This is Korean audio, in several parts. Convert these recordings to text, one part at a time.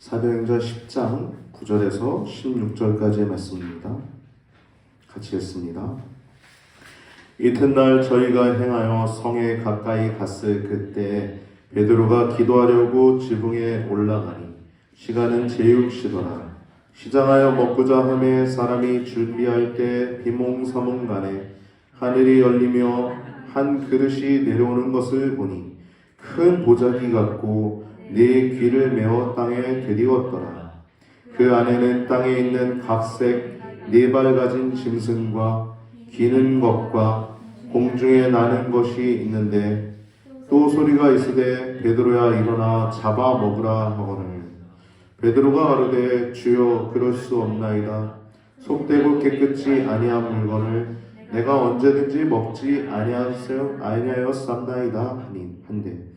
사도행전 10장 9절에서 16절까지의 말씀입니다. 같이 읽습니다. 이튿날 저희가 행하여 성에 가까이 갔을 그때 베드로가 기도하려고 지붕에 올라가니 시간은 제육시더라. 시장하여 먹고자 함에 사람이 준비할 때 비몽사몽간에 하늘이 열리며 한 그릇이 내려오는 것을 보니 큰 보자기 같고 네 귀를 메어 땅에 들이웠더라. 그 안에는 땅에 있는 각색 네 발 가진 짐승과 기는 것과 공중에 나는 것이 있는데 또 소리가 있으되 베드로야 일어나 잡아 먹으라 하거늘. 베드로가 아르되 주여 그럴 수 없나이다. 속되고 깨끗이 아니한 물건을 내가 언제든지 먹지 아니하였 아니하였삼나이다 하니 한데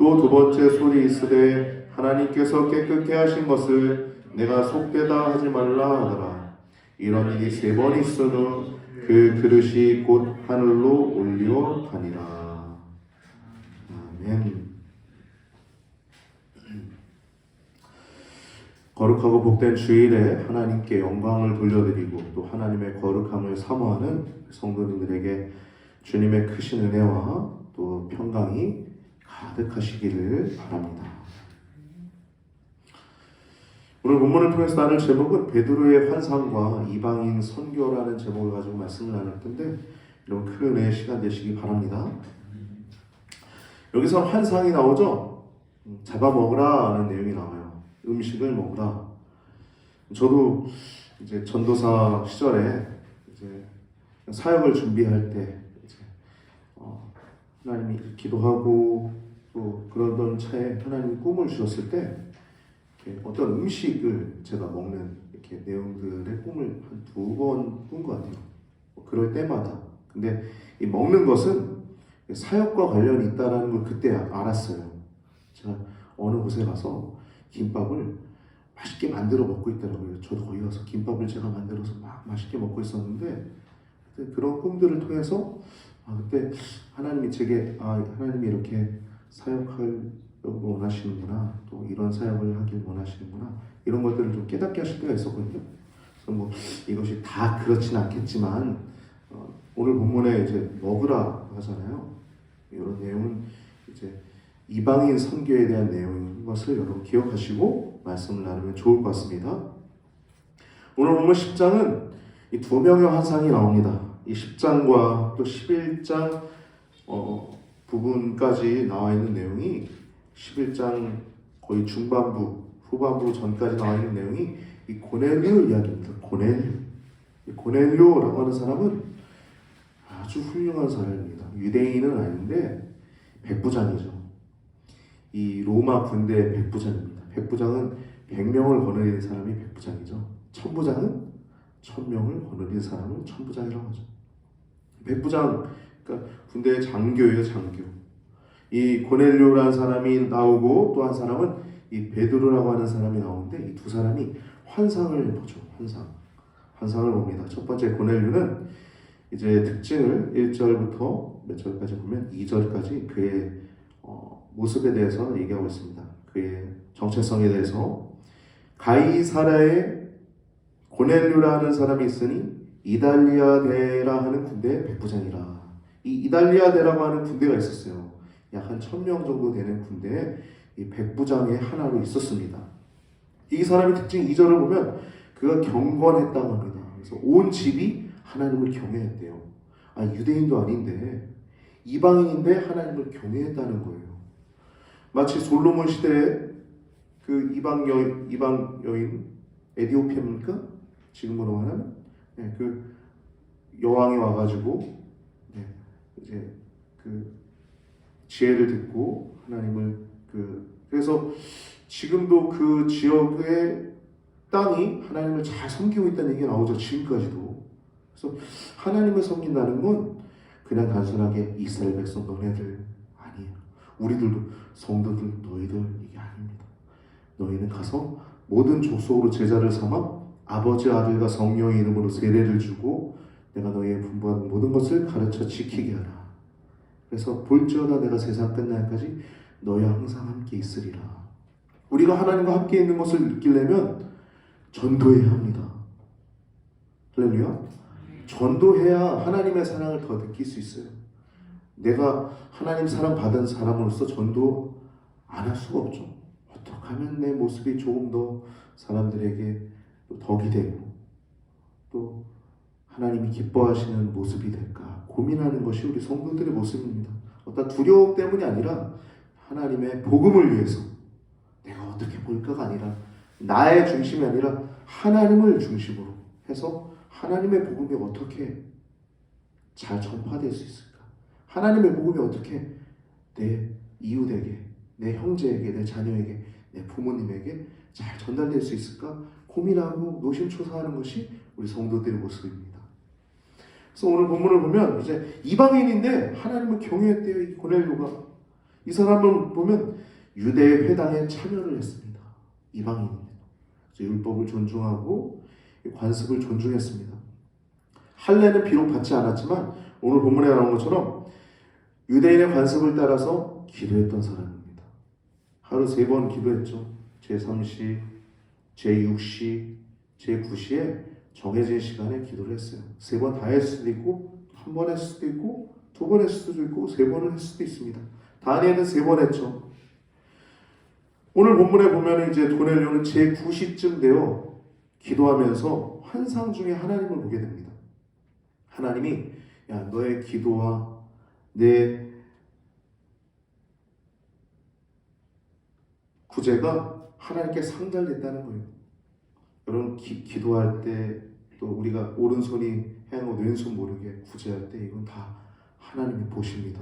또 두 번째 소리 있으되 하나님께서 깨끗게 하신 것을 내가 속되다 하지 말라 하더라. 이런 일이 세 번 있어도 그 그릇이 곧 하늘로 올려 가니라. 아멘. 거룩하고 복된 주일에 하나님께 영광을 돌려드리고 또 하나님의 거룩함을 사모하는 성도님들에게 주님의 크신 은혜와 또 평강이 가득하시기를 바랍니다. 오늘 본문을 통해서 나눌 제목은 베드로의 환상과 이방인 선교라는 제목을 가지고 말씀을 나눌 텐데 여러분 큰 은혜의 시간 되시기 바랍니다. 여기서 환상이 나오죠? 잡아먹으라 하는 내용이 나와요. 음식을 먹으라. 저도 이제 전도사 시절에 이제 사역을 준비할 때 이제 어, 하나님이 기도하고 또 그러던 차에 하나님이 꿈을 주셨을 때 어떤 음식을 제가 먹는 이렇게 내용들의 꿈을 한 두 번 꾼 것 같아요. 뭐 그럴 때마다. 근데 이 먹는 것은 사역과 관련이 있다라는 걸 그때 알았어요. 제가 어느 곳에 가서 김밥을 맛있게 만들어 먹고 있더라고요. 저도 거기 가서 김밥을 제가 만들어서 막 맛있게 먹고 있었는데 그런 꿈들을 통해서 아, 그때 하나님이 제게 아, 하나님이 이렇게 사역할 원하시는구나 또 이런 사역을 하길 원하시는구나 이런 것들을 좀 깨닫게 하실 때가 있었거든요. 그래서 뭐 이것이 다 그렇진 않겠지만 어, 오늘 본문에 이제 먹으라 하잖아요. 이런 내용은 이제 이방인 선교에 대한 내용인 것을 여러분 기억하시고 말씀을 나누면 좋을 것 같습니다. 오늘 본문 10장은 이 두 명의 환상이 나옵니다. 이 10장과 또 11장 어, 부분까지 나와 있는 내용이 11장 거의 중반부, 후반부 전까지 나와 있는 내용이 이 고넬료 이야기입니다. 고넬료. 이 고넬료라고 하는 사람은 아주 훌륭한 사람입니다. 유대인은 아닌데 백부장이죠. 이 로마 군대 백부장입니다. 백부장은 100명을 거느리는 사람이 백부장이죠. 천부장은 1000명을 거느리는 사람을 천부장이라고 하죠. 백부장, 그러니까 군대의 장교예요, 장교. 이 고넬료라는 사람이 나오고 또 한 사람은 이 베드로라고 하는 사람이 나오는데 이 두 사람이 환상을 보죠. 환상. 환상을 봅니다. 첫 번째 고넬료는 이제 특징을 1절부터 몇 절까지 보면 2절까지 그의 어, 모습에 대해서 얘기하고 있습니다. 그의 정체성에 대해서 가이사라의 고넬료라는 사람이 있으니 이달리아데라 하는 군대의 백부장이라. 이 이달리아데라고 하는 군대가 있었어요. 약 한 천 명 정도 되는 군대에 이 백부장의 하나로 있었습니다. 이 사람의 특징 2절을 보면 그가 경건했다고 합니다. 그래서 온 집이 하나님을 경외했대요. 아 유대인도 아닌데 이방인인데 하나님을 경외했다는 거예요. 마치 솔로몬 시대에 그 이방 여 이방 여인 에디오피아입니까? 지금으로 말하면 네, 그 여왕이 와가지고 네, 이제 그 지혜를 듣고 하나님을 그 그래서 지금도 그 지역의 땅이 하나님을 잘 섬기고 있다는 얘기가 나오죠 지금까지도. 그래서 하나님을 섬긴다는 건 그냥 단순하게 이스라엘 백성 너네들 아니에요. 우리들도 성도들 너희들 이게 아닙니다. 너희는 가서 모든 족속으로 제자를 삼아 아버지 아들과 성령의 이름으로 세례를 주고 내가 너희의 분부한 모든 것을 가르쳐 지키게 하라 그래서 볼지어다 내가 세상 끝날까지 너희와 항상 함께 있으리라. 우리가 하나님과 함께 있는 것을 느끼려면 전도해야 합니다. 할렐루야. 전도해야 하나님의 사랑을 더 느낄 수 있어요. 내가 하나님 사랑 받은 사람으로서 전도 안 할 수가 없죠. 어떻게 하면 내 모습이 조금 더 사람들에게 또 덕이 되고 또 하나님이 기뻐하시는 모습이 될까 고민하는 것이 우리 성도들의 모습입니다. 어떤 두려움 때문이 아니라 하나님의 복음을 위해서 내가 어떻게 보일까가 아니라 나의 중심이 아니라 하나님을 중심으로 해서 하나님의 복음이 어떻게 잘 전파될 수 있을까? 하나님의 복음이 어떻게 내 이웃에게, 내 형제에게, 내 자녀에게, 내 부모님에게 잘 전달될 수 있을까? 고민하고 노심초사하는 것이 우리 성도들의 모습입니다. 그래서 오늘 본문을 보면 이제 이방인인데 하나님을 경외했대요 이 고넬료가 이 사람을 보면 유대 회당에 참여를 했습니다. 이방인입니다. 율법을 존중하고 관습을 존중했습니다. 할례는 비록 받지 않았지만 오늘 본문에 나온 것처럼 유대인의 관습을 따라서 기도했던 사람입니다. 하루 세 번 기도했죠. 제3시, 제6시, 제9시에 정해진 시간에 기도를 했어요. 세 번 다 했을 수도 있고 한 번 했을 수도 있고 두 번 했을 수도 있고 세 번을 했을 수도 있습니다. 다니엘은 세 번 했죠. 오늘 본문에 보면 이제 도넬료는 제9시쯤 되어 기도하면서 환상 중에 하나님을 보게 됩니다. 하나님이 야 너의 기도와 내 구제가 하나님께 상달됐다는 거예요. 여러분 기, 기도할 때 또 우리가 오른손이 행하고 왼손 모르게 구제할 때 이건 다 하나님이 보십니다.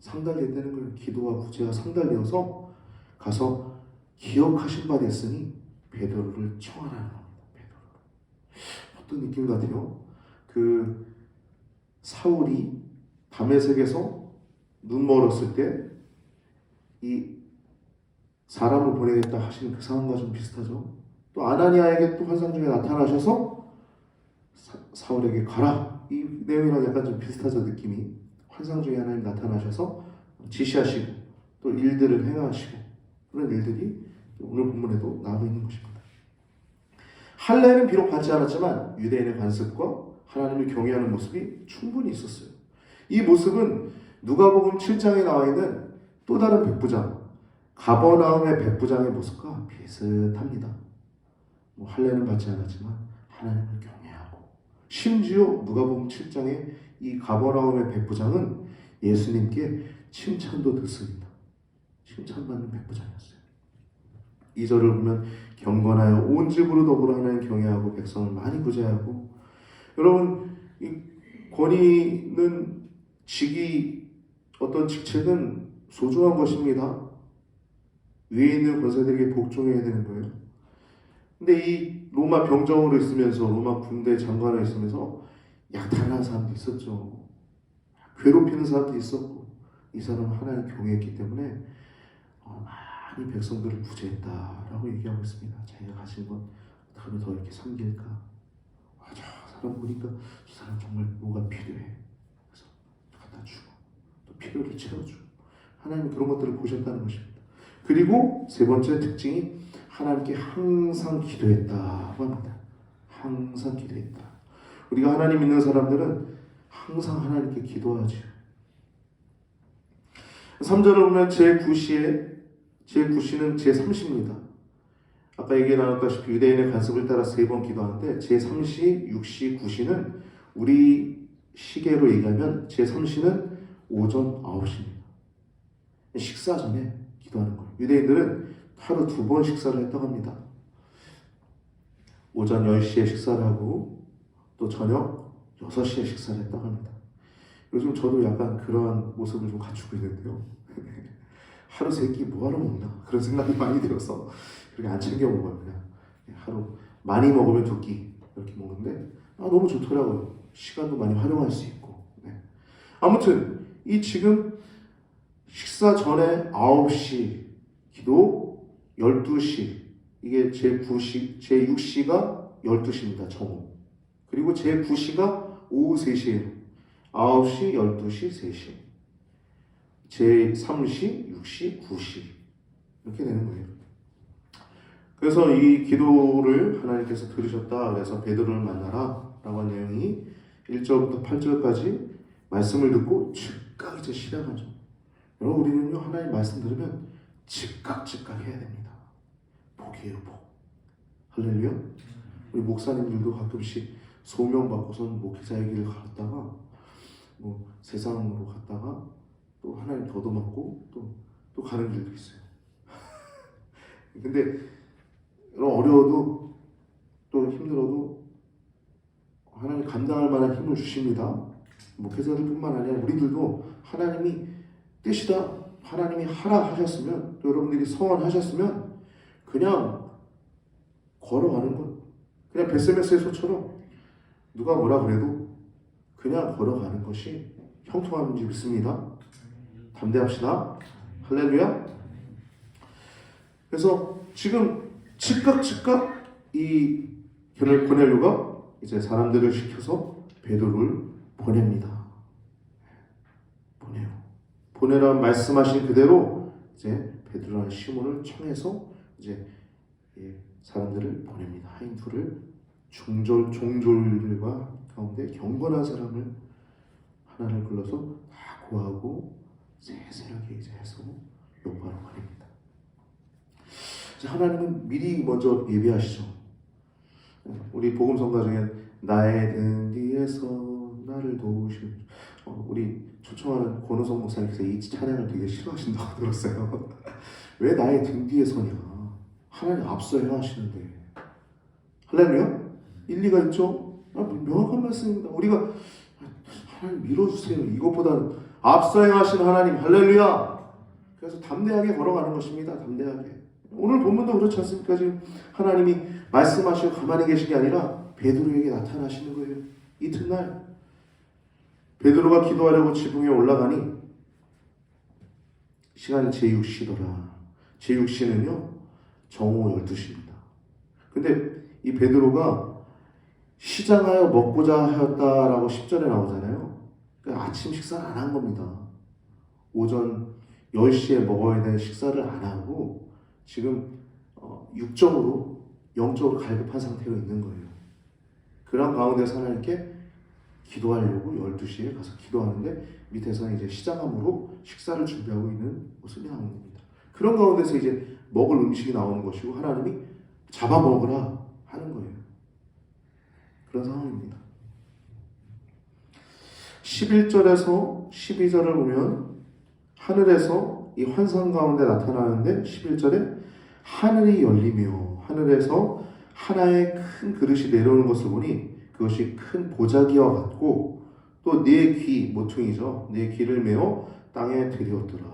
상달됐다는 거예요. 기도와 구제가 상달되어서 가서 기억하신 바 됐으니 베드로를 청하라는 겁니다. 베드로를. 어떤 느낌 같아요? 그 사울이 담에색에서 눈 멀었을 때 이 사람을 보내겠다 하시는 그 상황과 좀 비슷하죠. 또 아나니아에게 또 환상 중에 나타나셔서 사, 사울에게 가라 이 내용이랑 약간 좀 비슷하죠 느낌이 환상 중에 하나님 나타나셔서 지시하시고 또 일들을 행하시고 그런 일들이 오늘 본문에도 나오고 있는 것입니다. 할례는 비록 받지 않았지만 유대인의 관습과 하나님을 경외하는 모습이 충분히 있었어요. 이 모습은 누가복음 7장에 나와 있는 또 다른 백부장 가버나움의 백부장의 모습과 비슷합니다. 뭐 할례는 받지 않았지만 하나님을 경외하고 심지어 누가복음 7장에 이 가버나움의 백부장은 예수님께 칭찬도 듣습니다. 칭찬받는 백부장이었어요. 이 절을 보면 경건하여 온 집으로 더불어 하나님 경외하고 백성을 많이 구제하고 여러분 이 권위는 직이 어떤 직책은 소중한 것입니다. 위에 있는 권세들에게 복종해야 되는 거예요. 근데 이 로마 병정으로 있으면서 로마 군대 장관으로 있으면서 약탈하는 사람도 있었죠. 괴롭히는 사람도 있었고 이 사람은 하나님 경외했기 때문에 어, 많이 백성들을 구제했다라고 얘기하고 있습니다. 자기가 가진 것 어떻게 더 이렇게 섬길까? 아, 저 사람 보니까 저 사람 정말 뭐가 필요해. 그래서 갖다 주고 또 필요를 채워주고 하나님 그런 것들을 보셨다는 것입니다. 그리고 세 번째 특징이 하나님께 항상 기도했다고 합니다. 항상 기도했다. 우리가 하나님 믿는 사람들은 항상 하나님께 기도하죠. 3절을 보면 제9시에 제9시는 제3시입니다. 아까 얘기 나눴다시피 유대인의 관습을 따라 세 번 기도하는데 제3시, 6시, 9시는 우리 시계로 얘기하면 제3시는 오전 9시입니다. 식사 전에 기도하는 거예요. 유대인들은 하루 두 번 식사를 했다고 합니다. 오전 10시에 식사를 하고 또 저녁 6시에 식사를 했다고 합니다. 요즘 저도 약간 그러한 모습을 좀 갖추고 있는데요. 하루 세 끼 뭐하러 먹나 그런 생각이 많이 들어서 그렇게 안 챙겨 먹어요 그냥 하루 많이 먹으면 두 끼 이렇게 먹는데 아, 너무 좋더라고요 시간도 많이 활용할 수 있고 네. 아무튼 이 지금 식사 전에 9시 기도 12시 이게 제9시 제6시가 12시입니다 정오 그리고 제9시가 오후 3시예요 9시 12시 3시 제3시, 6시, 9시 이렇게 되는 거예요. 그래서 이 기도를 하나님께서 들으셨다. 그래서 베드로를 만나라. 라고 한 내용이 1절부터 8절까지 말씀을 듣고 즉각 이제 실행하죠. 여러분 우리는요 하나님 말씀 들으면 즉각 즉각 해야 됩니다. 복이에요 복. 할렐루야. 우리 목사님들도 가끔씩 소명 받고선 목회자의 길을 갔다가 뭐 세상으로 갔다가 또 하나님 더도맞고 또, 또 가는 길도 있어요. 근데 어려워도 또 힘들어도 하나님 감당할 만한 힘을 주십니다. 목회자들뿐만 아니라 우리들도 하나님이 뜻이다 하나님이 하라 하셨으면 또 여러분들이 서원하셨으면 그냥 걸어가는 것 그냥 베세메스의 소처럼 누가 뭐라 그래도 그냥 걸어가는 것이 형통함인지 믿습니다. 담대합시다. 할렐루야. 그래서 지금 즉각 즉각 이 고넬료가 이제 사람들을 시켜서 베드로를 보냅니다. 보내요. 보내라 말씀하신 그대로 이제 베드로와 시몬을 청해서 이제 예, 사람들을 보냅니다. 하인투를 종졸 종졸들과 가운데 경건한 사람을 하나를 불러서 다 구하고 세세하게 이제 해서 용과로 보냅니다. 하나님은 미리 먼저 예비하시죠. 우리 복음 성가 중에 나의 등 뒤에서 나를 도우실 어, 우리 초청하는 권호성 목사님께서 이 찬양을 되게 싫어하신다고 들었어요. 왜 나의 등 뒤에 서냐? 하나님 앞서야 하시는데 할렐루야? 일리가 있죠? 아, 명확한 말씀입니다. 우리가 하나님 밀어주세요. 이것보다는 앞서야 하신 하나님 할렐루야. 그래서 담대하게 걸어가는 것입니다. 담대하게. 오늘 본문도 그렇지 않습니까? 지금 하나님이 말씀하시고 가만히 계신 게 아니라 베드로에게 나타나시는 거예요. 이튿날 베드로가 기도하려고 지붕에 올라가니 시간이 제6시더라. 제6시는요. 정오 12시입니다. 근데 이 베드로가 시장하여 먹고자 하였다라고 10절에 나오잖아요. 그러니까 아침 식사를 안 한 겁니다. 오전 10시에 먹어야 되는 식사를 안 하고 지금 어, 육정으로 영적으로 갈급한 상태로 있는 거예요. 그런 가운데서 하나님께 기도하려고 12시에 가서 기도하는데 밑에서는 이제 시장함으로 식사를 준비하고 있는 모습이 나오는 겁니다. 그런 가운데서 이제 먹을 음식이 나오는 것이고 하나님이 잡아먹으라 하는 거예요. 그런 상황입니다. 11절에서 12절을 보면 하늘에서 이 환상 가운데 나타나는데 11절에 하늘이 열리며 하늘에서 하나의 큰 그릇이 내려오는 것을 보니 그것이 큰 보자기와 같고 또 네 귀 모퉁이죠. 네 귀를 메어 땅에 들이었더라.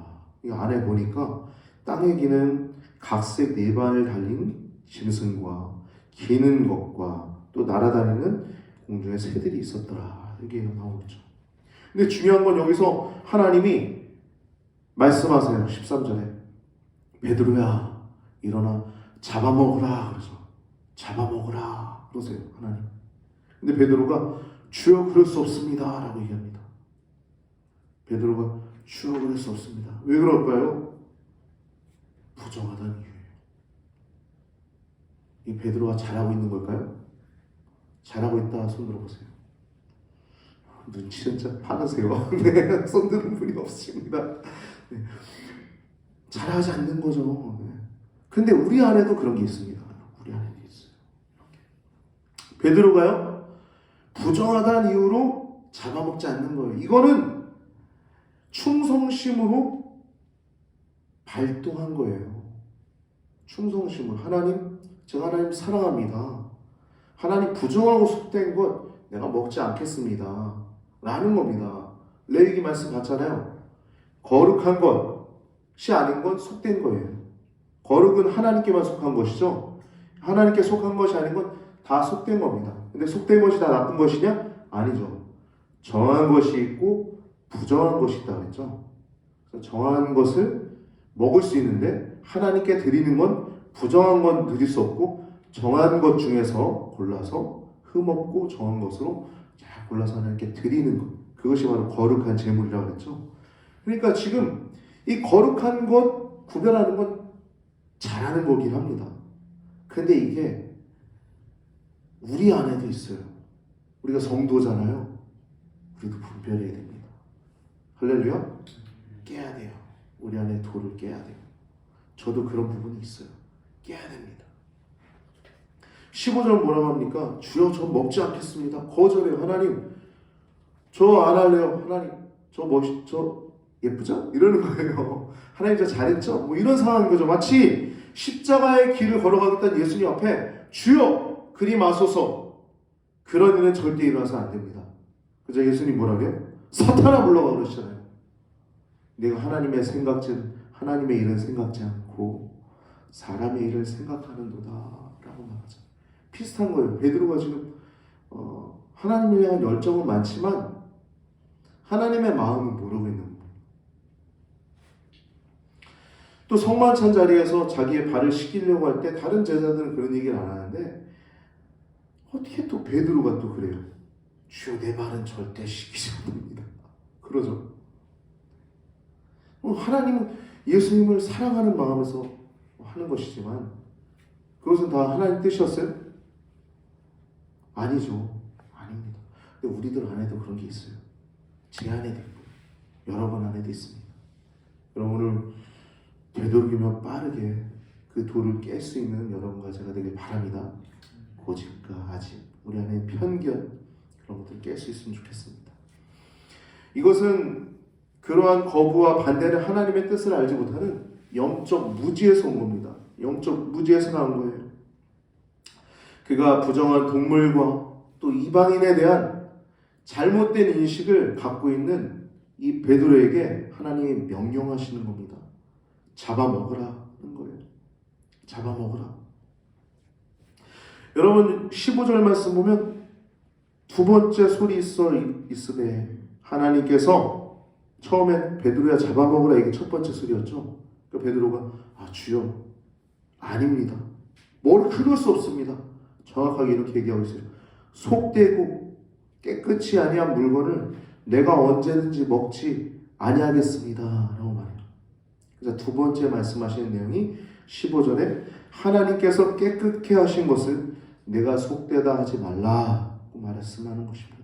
이 안에 보니까 땅의 귀는 각색 네 발을 달린 짐승과 기는 것과 또 날아다니는 공중의 새들이 있었더라. 이게 나오죠. 근데 중요한 건 여기서 하나님이 말씀하세요. 13절에 베드로야 일어나 잡아먹으라 그러죠. 잡아먹으라 그러세요. 하나님. 근데 베드로가 주여 그럴 수 없습니다 라고 얘기합니다. 베드로가 주여 그럴 수 없습니다. 왜 그럴까요? 부정하다는 이유예요. 이 베드로가 잘하고 있는 걸까요? 잘하고 있다 손 들어보세요. 눈치 진짜 파르세요. 네, 손 드는 분이 없으십니다. 네. 잘하지 않는 거죠. 네. 근데 우리 안에도 그런 게 있습니다. 우리 안에도 있어요. 베드로가요 부정하다는 이유로 잡아먹지 않는 거예요. 이거는 충성심으로 발동한 거예요. 충성심을 하나님 제가 하나님 사랑합니다. 하나님 부정하고 속된 것 내가 먹지 않겠습니다. 라는 겁니다. 레위기 말씀 봤잖아요. 거룩한 것이 아닌 건 속된 거예요. 거룩은 하나님께만 속한 것이죠. 하나님께 속한 것이 아닌 건 다 속된 겁니다. 근데 속된 것이 다 나쁜 것이냐? 아니죠. 정한 것이 있고 부정한 것이 있다 그랬죠. 정한 것을 먹을 수 있는데 하나님께 드리는 건 부정한 건 드릴 수 없고 정한 것 중에서 골라서 흠없고 정한 것으로 잘 골라서 하나님께 드리는 것. 그것이 바로 거룩한 제물이라고 그랬죠. 그러니까 지금 이 거룩한 것 구별하는 건 잘하는 거긴 합니다. 근데 이게 우리 안에도 있어요. 우리가 성도잖아요. 우리도 분별해야 됩니다. 할렐루야? 깨야 돼요. 우리 안에 돌을 깨야 돼요. 저도 그런 부분이 있어요. 깨야 됩니다. 15절 뭐라고 합니까? 주여 저 먹지 않겠습니다. 거절해요. 하나님 저 안 할래요. 하나님 저 멋있 저 예쁘죠? 이러는 거예요. 하나님 저 잘했죠? 뭐 이런 상황인 거죠. 마치 십자가의 길을 걸어가겠다는 예수님 앞에 주여 그리 마소서 그런 일은 절대 일어나서 안 됩니다. 그죠? 예수님 뭐라 그래요? 사탄아 물러가 그러시잖아요. 내가 하나님의 생각지 하나님의 일은 생각지 않고 사람의 일을 생각하는도다라고 말하죠. 비슷한 거예요. 베드로가 지금 어, 하나님에 대한 열정은 많지만 하나님의 마음은 모르고 있는. 또 성만찬 자리에서 자기의 발을 씻기려고 할 때 다른 제자들은 그런 얘기를 안 하는데 어떻게 또 베드로가 또 그래요? 주여 내 발은 절대 씻기지 않습니다. 그러죠. 어, 하나님은 예수님을 사랑하는 마음에서 하는 것이지만 그것은 다 하나님 뜻이었어요? 아니죠. 아닙니다. 근데 우리들 안에도 그런 게 있어요. 제 안에도 있고 여러분 안에도 있습니다. 여러분 오늘 되도록이면 빠르게 그 돌을 깰 수 있는 여러분과 제가 되길 바랍니다. 고집과 아집, 우리 안에 편견 그런 것들 깰 수 있으면 좋겠습니다. 이것은 그러한 거부와 반대는 하나님의 뜻을 알지 못하는 영적 무지에서 온 겁니다. 영적 무지에서 나온 거예요. 그가 부정한 동물과 또 이방인에 대한 잘못된 인식을 갖고 있는 이 베드로에게 하나님이 명령하시는 겁니다. 잡아먹으라는 거예요. 잡아먹으라. 여러분 15절 말씀 보면 두 번째 소리 있어 있으되 하나님께서 처음엔 베드로야 잡아먹으라 이게 첫 번째 소리였죠. 그 베드로가 아 주여 아닙니다. 뭘 그럴 수 없습니다. 정확하게 이렇게 얘기하고 있어요. 속되고 깨끗이 아니한 물건을 내가 언제든지 먹지 아니하겠습니다 라고 말해요. 그래서 두 번째 말씀하시는 내용이 15절에 하나님께서 깨끗게 하신 것을 내가 속되다 하지 말라고 말했으면 하는 것입니다.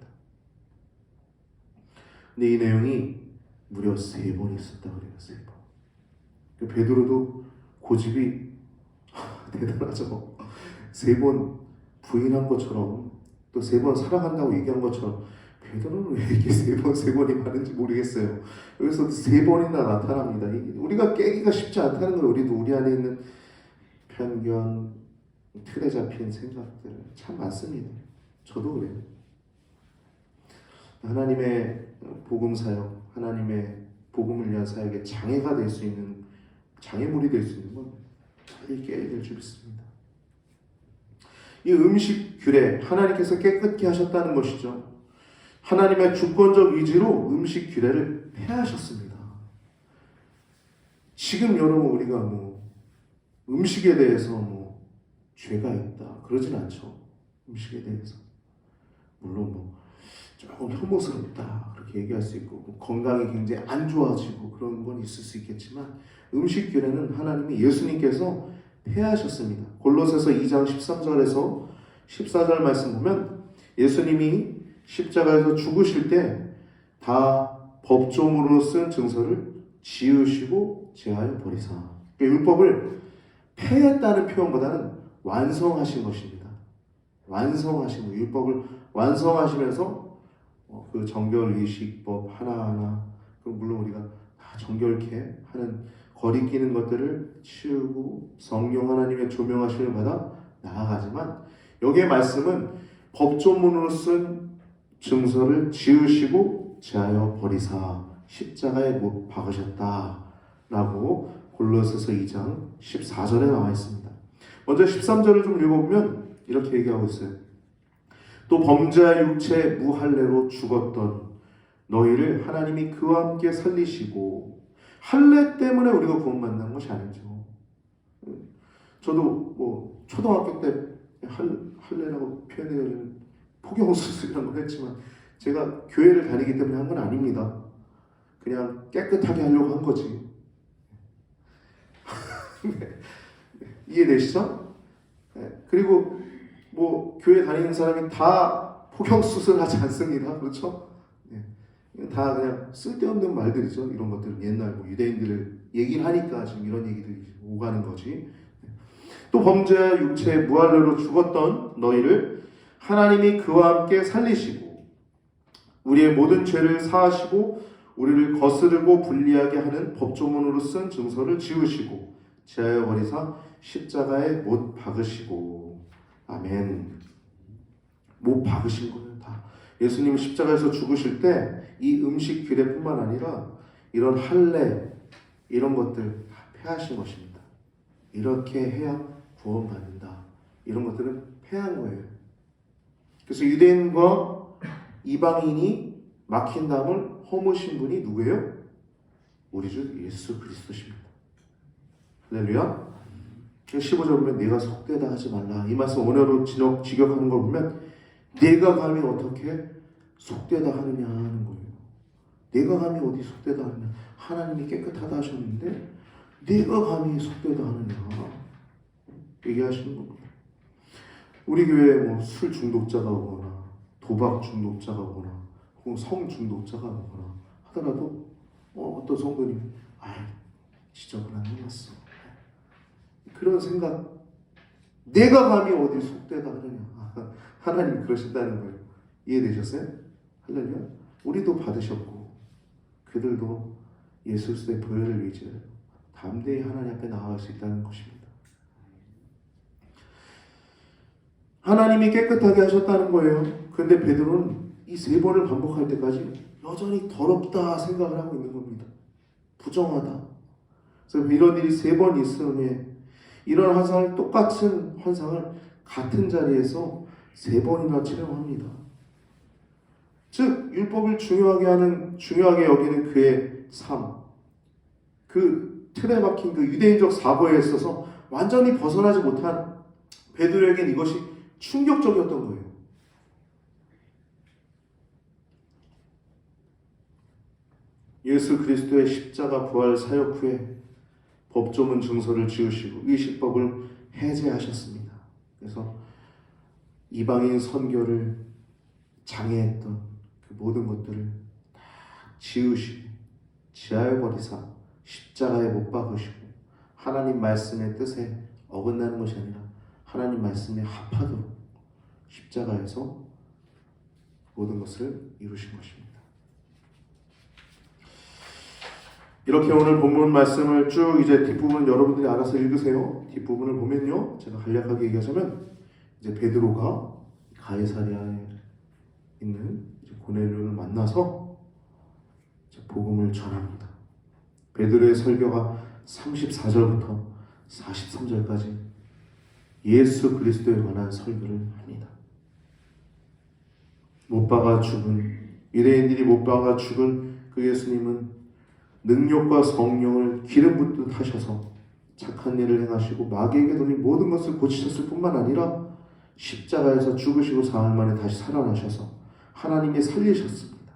근데 이 내용이 무려 세 번 있었다 그래요. 세 번. 그 베드로도 고집이 대단하죠. 세 번 부인한 것처럼 또 세 번 사랑한다고 얘기한 것처럼 베드로는 왜 이렇게 세 번, 세 번이 많은지 모르겠어요. 여기서 세 번이나 나타납니다. 우리가 깨기가 쉽지 않다는 걸 우리도 우리 안에 있는 편견, 틀에 잡힌 생각들 참 많습니다. 저도 그래요. 하나님의 복음 사역, 하나님의 복음을 위한 사역에 장애가 될 수 있는 장애물이 될 수 있는 건 빨리 깨야 될 줄 믿습니다. 이 음식 규례 하나님께서 깨끗게 하셨다는 것이죠. 하나님의 주권적 의지로 음식 규례를 폐하셨습니다. 지금 여러분 우리가 뭐 음식에 대해서 뭐 죄가 있다 그러진 않죠. 음식에 대해서 물론 뭐 조금 혐오스럽다 그렇게 얘기할 수 있고 뭐 건강이 굉장히 안 좋아지고 그런 건 있을 수 있겠지만 음식 규례는 하나님이 예수님께서 폐하셨습니다. 골로새서 2장 13절에서 14절 말씀 보면 예수님이 십자가에서 죽으실 때 다 법조문으로 쓴 증서를 지으시고 제하여 버리사. 그러니까 율법을 폐했다는 표현보다는 완성하신 것입니다. 완성하신 거, 율법을 완성하시면서 어, 그 정결 의식법 하나하나, 그 물론 우리가 다 정결케 하는 거리 끼는 것들을 치우고 성령 하나님의 조명하심을 받아 나아가지만 여기에 말씀은 법조문으로 쓴 증서를 지으시고 제하여 버리사 십자가에 못 박으셨다 라고 골로새서 2장 14절에 나와 있습니다. 먼저 13절을 좀 읽어보면 이렇게 얘기하고 있어요. 또 범죄와 육체 무할례로 죽었던 너희를 하나님이 그와 함께 살리시고 할례 때문에 우리가 구원받는 것이 아니죠. 저도 뭐 초등학교 때 할, 할례라고 표현되는 포경수술이라는 걸 했지만 제가 교회를 다니기 때문에 한 건 아닙니다. 그냥 깨끗하게 하려고 한 거지. 네. 이해되시죠? 예, 그리고 뭐 교회 다니는 사람이 다 포경 수술 하지 않습니다. 그렇죠? 예, 이건 다 그냥 쓸데없는 말들이죠. 이런 것들 옛날 뭐 유대인들을 얘기를 하니까 지금 이런 얘기들이 오가는 거지. 또 범죄와 육체의 무할례로 죽었던 너희를 하나님이 그와 함께 살리시고 우리의 모든 죄를 사하시고 우리를 거스르고 불리하게 하는 법조문으로 쓴 증서를 지우시고 지하여 버리사 십자가에 못 박으시고 아멘 못 박으신 거예요 다 예수님 십자가에서 죽으실 때 이 음식 규례뿐만 아니라 이런 할례 이런 것들 다 폐하신 것입니다 이렇게 해야 구원받는다 이런 것들은 폐한 거예요 그래서 유대인과 이방인이 막힌 담을 허무신 분이 누구예요? 우리 주 예수 그리스도십니다. 할렐루야. 15절 보면 내가 속되다 하지 말라. 이 말씀 원어로 진역, 직역하는 걸 보면 내가 감히 어떻게 속되다 하느냐 하는 거예요. 내가 감히 어디 속되다 하느냐. 하나님이 깨끗하다 하셨는데 내가 감히 속되다 하느냐. 얘기하시는 겁니다. 우리 교회에 뭐 술 중독자가 오거나 도박 중독자가 오거나 혹은 성 중독자가 오거나 하더라도 어, 어떤 성도님 아이 지적을 안 해놨어 그런 생각 내가 감히 어디 속되다 하느냐 하나님 그러신다는 거예요 이해되셨어요? 할렐루야 우리도 받으셨고 그들도 예수 그리스도의 보혈을 위해 담대히 하나님 앞에 나아갈 수 있다는 것입니다 하나님이 깨끗하게 하셨다는 거예요. 근데 베드로는 이 세 번을 반복할 때까지 여전히 더럽다 생각을 하고 있는 겁니다. 부정하다. 그래서 이런 일이 세 번 있으니 이런 환상을 똑같은 환상을 같은 자리에서 세 번이나 체험합니다. 즉 율법을 중요하게 하는 중요하게 여기는 그의 삶, 그 틀에 박힌 그 유대인적 사고에 있어서 완전히 벗어나지 못한 베드로에겐 이것이 충격적이었던 거예요. 예수 그리스도의 십자가 부활 사역 후에 법조문 증서를 지으시고 의식법을 해제하셨습니다. 그래서 이방인 선교를 장애했던 그 모든 것들을 다 지으시고 지하여 버리사 십자가에 못 박으시고 하나님 말씀의 뜻에 어긋나는 것이 아니라 하나님 말씀에 합하도록 십자가에서 모든 것을 이루신 것입니다. 이렇게 오늘 본문 말씀을 쭉 이제 뒷부분 여러분들이 알아서 읽으세요. 뒷부분을 보면요. 제가 간략하게 얘기하자면 이제 베드로가 가이사리아에 있는 고넬료를 만나서 복음을 전합니다. 베드로의 설교가 34절부터 43절까지 예수 그리스도에 관한 설교를 합니다. 못 박아 죽은 유대인들이 못 박아 죽은 그 예수님은 능력과 성령을 기름 붓듯 하셔서 착한 일을 행하시고 마귀에게 돌린 모든 것을 고치셨을 뿐만 아니라 십자가에서 죽으시고 사흘 만에 다시 살아나셔서 하나님이 살리셨습니다.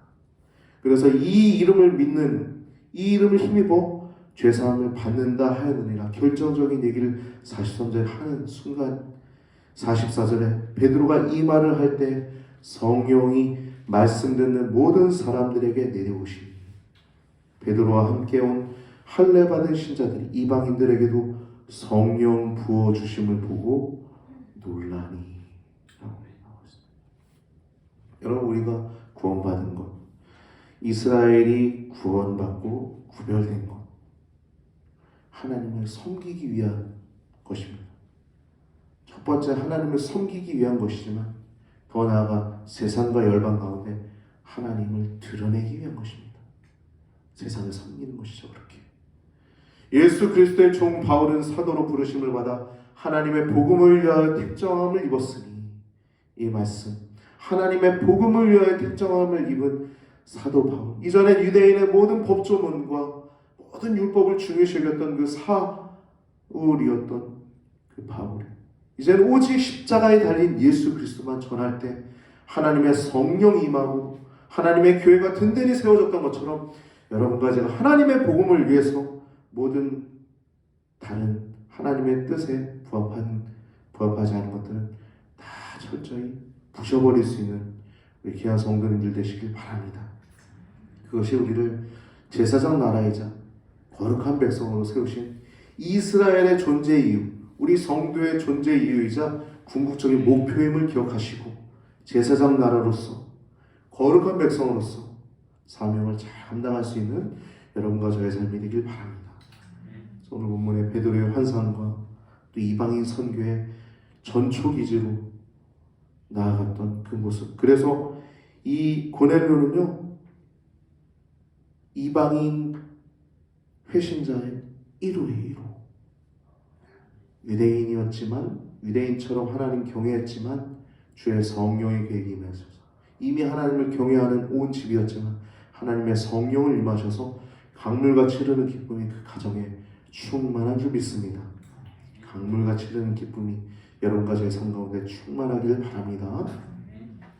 그래서 이 이름을 믿는 이 이름을 힘입어 죄사함을 받는다 하였느니라 결정적인 얘기를 43절에 하는 순간 44절에 베드로가 이 말을 할 때 성령이 말씀 듣는 모든 사람들에게 내려오시니 베드로와 함께 온 할례 받은 신자들이 이방인들에게도 성령 부어 주심을 보고 놀라니 여러분 우리가 구원받은 것 이스라엘이 구원받고 구별된 것 하나님을 섬기기 위한 것입니다. 첫 번째 하나님을 섬기기 위한 것이지만 더 나아가 세상과 열방 가운데 하나님을 드러내기 위한 것입니다. 세상을 섬기는 것이죠 그렇게. 예수 그리스도의 종 바울은 사도로 부르심을 받아 하나님의 복음을 위하여 택정함을 입었으니 이 말씀 하나님의 복음을 위하여 택정함을 입은 사도 바울 이전에 유대인의 모든 법조문과 모든 율법을 중요시 여겼던 그 사울이었던 그 바울이 이제는 오직 십자가에 달린 예수 그리스도만 전할 때 하나님의 성령이 임하고 하나님의 교회가 든든히 세워졌던 것처럼 여러분과 제가 하나님의 복음을 위해서 모든 다른 하나님의 뜻에 부합한 부합하지 않은 것들은 다 철저히 부셔버릴 수 있는 우리 귀한 성도님들 되시길 바랍니다. 그것이 우리를 제사장 나라이자 거룩한 백성으로 세우신 이스라엘의 존재 이유, 우리 성도의 존재 이유이자 궁극적인 목표임을 기억하시고 제사장 나라로서 거룩한 백성으로서 사명을 잘 감당할 수 있는 여러분과 저의 삶이 되길 바랍니다. 오늘 본문의 베드로의 환상과 또 이방인 선교의 전초 기지로 나아갔던 그 모습. 그래서 이 고넬료는요 이방인 회신자의 1호예요. 1호. 유대인이었지만 유대인처럼 하나님 경외했지만 주의 성령의 임하셔서 이미 하나님을 경외하는 온 집이었지만 하나님의 성령을 임하셔서 강물같이 흐르는 기쁨이 그 가정에 충만한 줄 믿습니다. 강물같이 흐르는 기쁨이 여러분과 저의 삶 가운데 충만하기를 바랍니다.